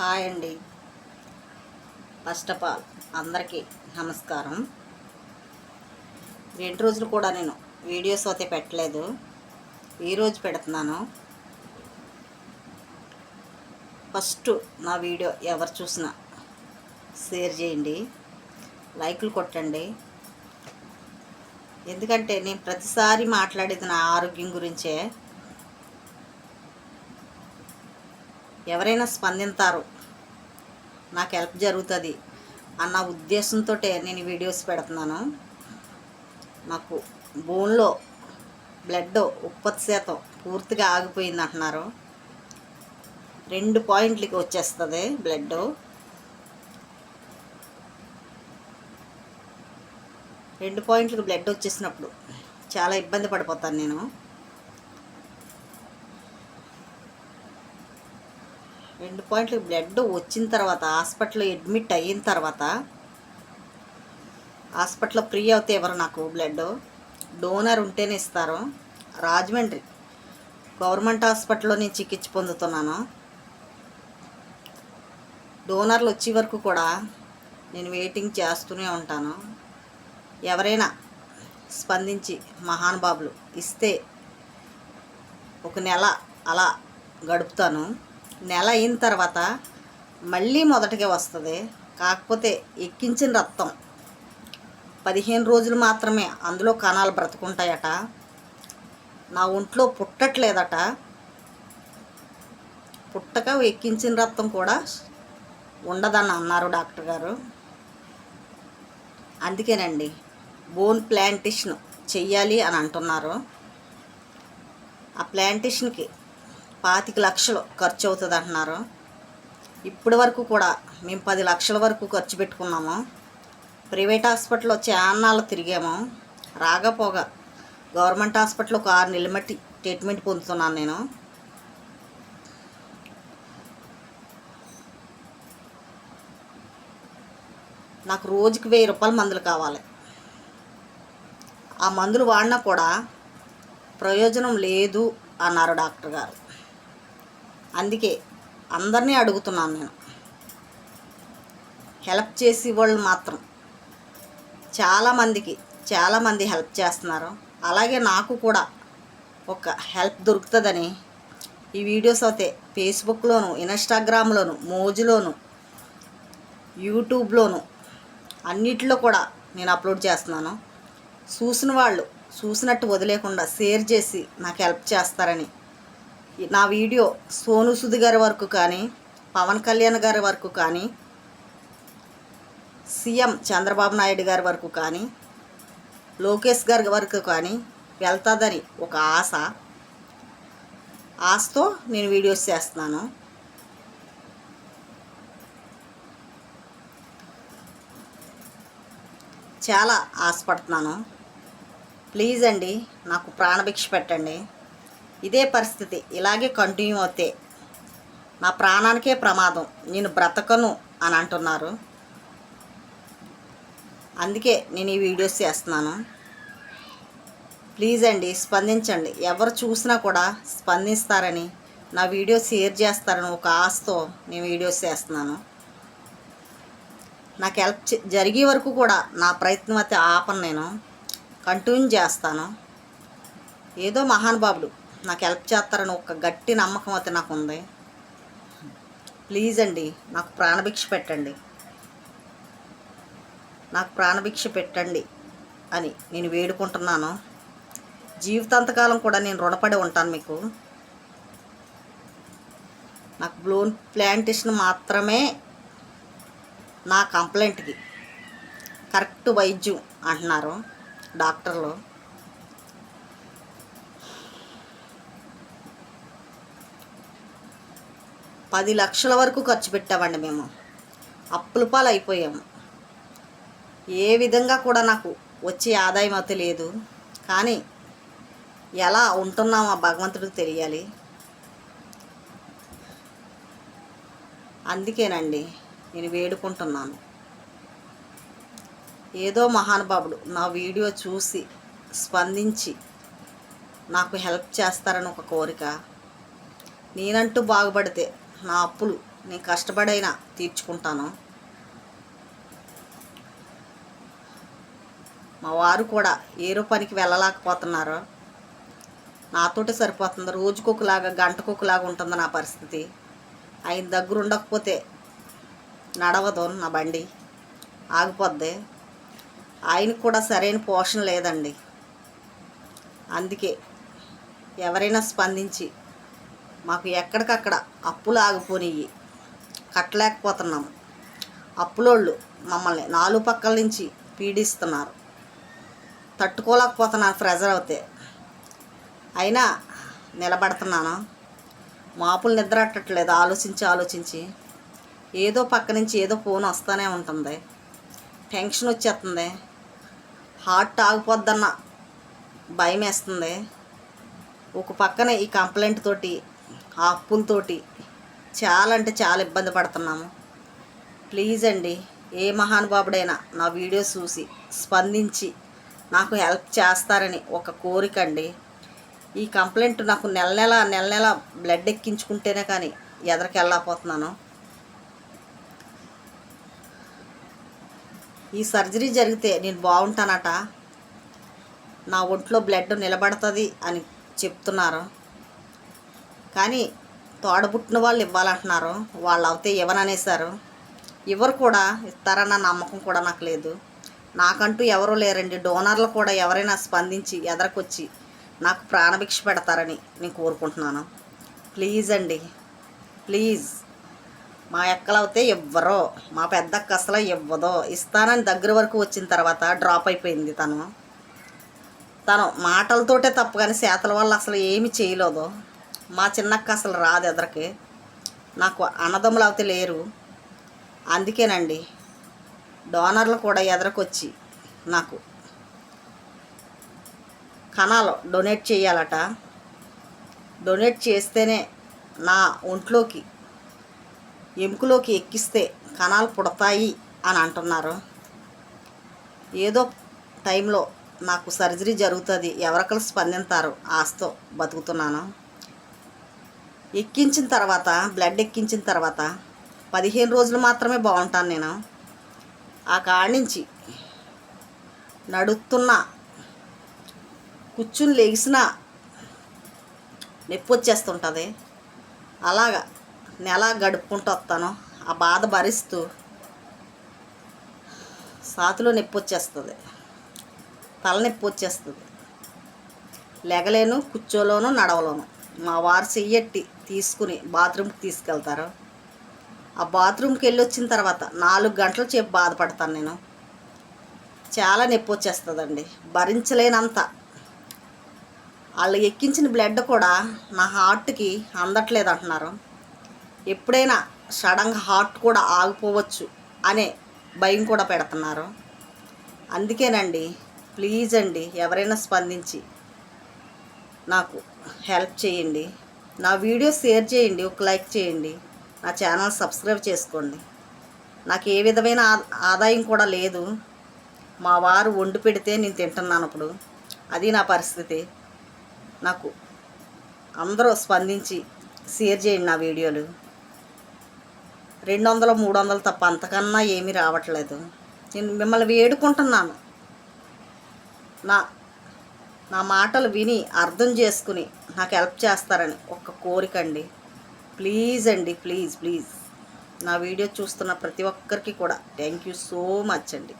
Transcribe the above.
Hi అండి. First of all అందరికీ నమస్కారం. రెండు రోజులు కూడా నేను వీడియోస్ అయితే పెట్టలేదు. ఈరోజు పెడుతున్నాను. ఫస్ట్ నా వీడియో ఎవరు చూసినా షేర్ చేయండి. లైకులు కొట్టండి. ఎందుకంటే నేను ప్రతిసారి మాట్లాడేది నా ఆరోగ్యం గురించే. ఎవరైనా స్పందింతారు. నాకు హెల్ప్ జరుగుతుంది అన్న ఉద్దేశంతో నేను వీడియోస్ పెడుతున్నాను. నాకు బోన్లో బ్లడ్ ఉత్పత్తి శాతం పూర్తిగా ఆగిపోయింది అంటున్నారు. రెండు పాయింట్లకి వచ్చేస్తుంది బ్లడ్. రెండు పాయింట్లకు బ్లడ్ వచ్చేసినప్పుడు చాలా ఇబ్బంది పడిపోతాను నేను. రెండు పాయింట్లు బ్లడ్ వచ్చిన తర్వాత హాస్పిటల్లో అడ్మిట్ అయిన తర్వాత హాస్పిటల్లో ఫ్రీ అవుతే ఎవరు నాకు బ్లడ్? డోనర్ ఉంటేనే ఇస్తారు. రాజమండ్రి గవర్నమెంట్ హాస్పిటల్లో నేను చికిత్స పొందుతున్నాను. డోనర్లు వచ్చే వరకు కూడా నేను వెయిటింగ్ చేస్తూనే ఉంటాను. ఎవరైనా స్పందించి మహానుభావులు ఇస్తే ఒక నెల అలా గడుపుతాను. నెల అయిన తర్వాత మళ్ళీ మొదటిగా వస్తుంది. కాకపోతే ఎక్కించిన రక్తం పదిహేను రోజులు మాత్రమే అందులో కణాలు బ్రతుకుంటాయట. నా ఒంట్లో పుట్టట్లేదట. పుట్టక ఎక్కించిన రక్తం కూడా ఉండదని అన్నారు డాక్టర్ గారు. అందుకేనండి బోన్ ప్లాంటేషన్ చెయ్యాలి అని అంటున్నారు. ఆ ప్లాంటేషన్కి పాతిక లక్షలు ఖర్చు అవుతుంది అంటున్నారు ఇప్పటి వరకు కూడా మేము పది లక్షల వరకు ఖర్చు పెట్టుకున్నాము. ప్రైవేట్ హాస్పిటల్లో చాలా తిరిగాము. రాగపోగా గవర్నమెంట్ హాస్పిటల్ ఒక ఆరు నెలల మట్టి ట్రీట్మెంట్ పొందుతున్నాను నేను. నాకు రోజుకి వెయ్యి రూపాయల మందులు కావాలి. ఆ మందులు వాడినా కూడా ప్రయోజనం లేదు అన్నారు డాక్టర్ గారు. అందుకే అందరినీ అడుగుతున్నాను నేను. హెల్ప్ చేసి వాళ్ళు మాత్రం చాలామందికి చాలామంది హెల్ప్ చేస్తున్నారు. అలాగే నాకు కూడా ఒక హెల్ప్ దొరుకుతుందని ఈ వీడియోస్ అయితే ఫేస్బుక్లోను ఇన్స్టాగ్రామ్లోను మోజులోను యూట్యూబ్లోను అన్నిటిలో కూడా నేను అప్లోడ్ చేస్తున్నాను. చూసిన వాళ్ళు చూసినట్టు వదిలేకుండా షేర్ చేసి నాకు హెల్ప్ చేస్తారని నా వీడియో సోను సుధి గారి వరకు కానీ పవన్ కళ్యాణ్ గారి వరకు కానీ సీఎం చంద్రబాబు నాయుడు గారి వరకు కానీ లోకేష్ గారి వరకు కానీ వెళ్తుందని ఒక ఆశ. ఆశతో నేను వీడియోస్ చేస్తున్నాను. చాలా ఆశపడుతున్నాను. ప్లీజ్ అండి నాకు ప్రాణభిక్ష పెట్టండి. ఇదే పరిస్థితి. ఇలాగే కంటిన్యూ అవుతే నా ప్రాణానికే ప్రమాదం. నేను బ్రతకను అని అంటున్నారు. అందుకే నేను ఈ వీడియోస్ చేస్తున్నాను. ప్లీజ్ అండి స్పందించండి. ఎవరు చూసినా కూడా స్పందిస్తారని నా వీడియో షేర్ చేస్తారని ఒక ఆశతో నేను వీడియోస్ చేస్తున్నాను. నాకు హెల్ప్ జరిగే వరకు కూడా నా ప్రయత్నం అయితే ఆపను నేను. కంటిన్యూ చేస్తాను. ఏదో మహానుభావుడు నాకు హెల్ప్ చేస్తారని ఒక గట్టి నమ్మకం అయితే నాకు ఉంది ప్లీజ్ అండి నాకు ప్రాణభిక్ష పెట్టండి. నాకు ప్రాణభిక్ష పెట్టండి అని నేను వేడుకుంటున్నాను. జీవితాంతకాలం కూడా నేను రుణపడి ఉంటాను మీకు. నాకు బ్లోన్ ప్లాంటేషన్ మాత్రమే నా కంప్లైంట్కి కరెక్ట్ వైద్యం అంటున్నారు డాక్టర్లు. పది లక్షల వరకు ఖర్చు పెట్టామండి మేము. అప్పుల పాలు అయిపోయాము ఏ విధంగా కూడా నాకు వచ్చే ఆదాయం అయితే లేదు. కానీ ఎలా ఉంటున్నామో భగవంతుడికి తెలియాలి. అందుకేనండి నేను వేడుకుంటున్నాను. ఏదో మహానుభావుడు నా వీడియో చూసి స్పందించి నాకు హెల్ప్ చేస్తారని ఒక కోరిక. నేనంటూ బాగుపడితే నా అప్పులు నేను కష్టపడైనా తీర్చుకుంటాను. మా వారు కూడా ఏరో పనికి వెళ్ళలేకపోతున్నారు. నాతోటే సరిపోతుంది. రోజుకొకలాగా గంటకొకలాగా ఉంటుంది నా పరిస్థితి. ఆయన దగ్గర ఉండకపోతే నడవదు నా బండి. ఆగిపోద్ది. ఆయనకు కూడా సరైన పోషణ లేదండి. అందుకే ఎవరైనా స్పందించి మాకు ఎక్కడికక్కడ అప్పులు ఆగిపోనియ్యి. కట్టలేకపోతున్నాము అప్పులోళ్ళు మమ్మల్ని నాలుగు పక్కల నుంచి పీడిస్తున్నారు. తట్టుకోలేకపోతున్నాను ప్రెజర్ అవుతే. అయినా నిలబడుతున్నాను? మాపులు నిద్రట్టట్లేదు ఆలోచించి ఆలోచించి. ఏదో పక్క నుంచి ఏదో ఫోన్ వస్తూనే ఉంటుంది. టెన్షన్ వచ్చేస్తుంది. హార్ట్ ఆగిపోద్దన్న భయం వేస్తుంది ఒక పక్కన ఈ కంప్లైంట్ తోటి ఆ అప్పులతోటి చాలా అంటే చాలా ఇబ్బంది పడుతున్నాము. ప్లీజ్ అండి ఏ మహానుభావుడైనా నా వీడియో చూసి స్పందించి నాకు హెల్ప్ చేస్తారని ఒక కోరిక అండి. ఈ కంప్లైంట్ నాకు నెల నెల నెల నెల బ్లడ్ ఎక్కించుకుంటేనే కానీ ఎదరికెళ్ళకపోతున్నాను ఈ సర్జరీ జరిగితే నేను బాగుంటానట. నా ఒంట్లో బ్లడ్ నిలబడుతుంది అని చెప్తున్నారు. కానీ తోడబుట్టిన వాళ్ళు ఇవ్వాలంటున్నారు. వాళ్ళు అవుతే ఇవ్వననేసారు ఎవరు కూడా ఇస్తారన్న నమ్మకం కూడా నాకు లేదు. నాకంటూ ఎవరూ లేరండి. డోనర్లు కూడా ఎవరైనా స్పందించి ఎదరకొచ్చి నాకు ప్రాణభిక్ష పెడతారని నేను కోరుకుంటున్నాను. ప్లీజ్ అండి. ప్లీజ్. మా ఎక్కలవుతే ఇవ్వరో మా పెద్దక్క అసలు ఇవ్వదో ఇస్తానని దగ్గర వరకు వచ్చిన తర్వాత డ్రాప్ అయిపోయింది తను. తను మాటలతోటే తప్ప కానీ చేతల వల్ల అసలు ఏమి చేయలేదు. మా చిన్నక్క అసలు రాదు ఎదరికి. నాకు అన్నదమ్ములు అవుతే లేరు. అందుకేనండి డోనర్లు కూడా ఎదరకొచ్చి నాకు కణాలు డొనేట్ చేయాలట. డొనేట్ చేస్తేనే నా ఒంట్లోకి ఎముకలోకి ఎక్కిస్తే కణాలు పుడతాయి అని అంటున్నారు. ఏదో టైంలో నాకు సర్జరీ జరుగుతుంది ఎవరికలు స్పందింతారు ఆస్తో బతుకుతున్నాను. ఎక్కించిన తర్వాత బ్లడ్ ఎక్కించిన తర్వాత పదిహేను రోజులు మాత్రమే బాగుంటాను నేను. ఆ కాడి నుంచి నడుస్తున్న కూర్చుని లేచినా నొప్పి వచ్చేస్తుంటుంది. అలాగా నెల గడుపుకుంటూ వస్తాను. ఆ బాధ భరిస్తూ సాతిలో నొప్పి వచ్చేస్తుంది. తలనొప్పి వచ్చేస్తుంది. లెగలేను కూర్చోలోను నడవలోను. మా వారు చెయ్యట్టి తీసుకుని బాత్రూమ్కి తీసుకెళ్తారు. ఆ బాత్రూమ్కి వెళ్ళి వచ్చిన తర్వాత నాలుగు గంటల సేపు బాధపడతాను నేను. చాలా నొప్పి వచ్చేస్తుందండి. భరించలేనంత. వాళ్ళు ఎక్కించిన బ్లడ్ కూడా నా హార్ట్కి అందట్లేదు అంటున్నారు ఎప్పుడైనా సడన్గా హార్ట్ కూడా ఆగిపోవచ్చు అనే భయం కూడా పెడుతున్నారు. అందుకేనండి ప్లీజ్ అండి ఎవరైనా స్పందించి నాకు హెల్ప్ చేయండి. నా వీడియో షేర్ చేయండి. ఒక లైక్ చేయండి. నా ఛానల్ సబ్స్క్రైబ్ చేసుకోండి. నాకు ఏ విధమైన ఆ- ఆదాయం కూడా లేదు. మా వారు వండి పెడితే నేను తింటున్నాను ఇప్పుడు అది నా పరిస్థితి. నాకు అందరూ స్పందించి షేర్ చేయండి నా వీడియోలు. రెండు వందలు మూడు వందలు తప్ప అంతకన్నా ఏమీ రావట్లేదు. నేను మిమ్మల్ని వేడుకుంటున్నాను. నా నా మాటలు విని అర్థం చేసుకుని నాకు హెల్ప్ చేస్తారని ఒక కోరిక అండి. ప్లీజ్ అండి ప్లీజ్ ప్లీజ్. నా వీడియో చూస్తున్న ప్రతి ఒక్కరికి కూడా థ్యాంక్ యూ సో మచ్ అండి.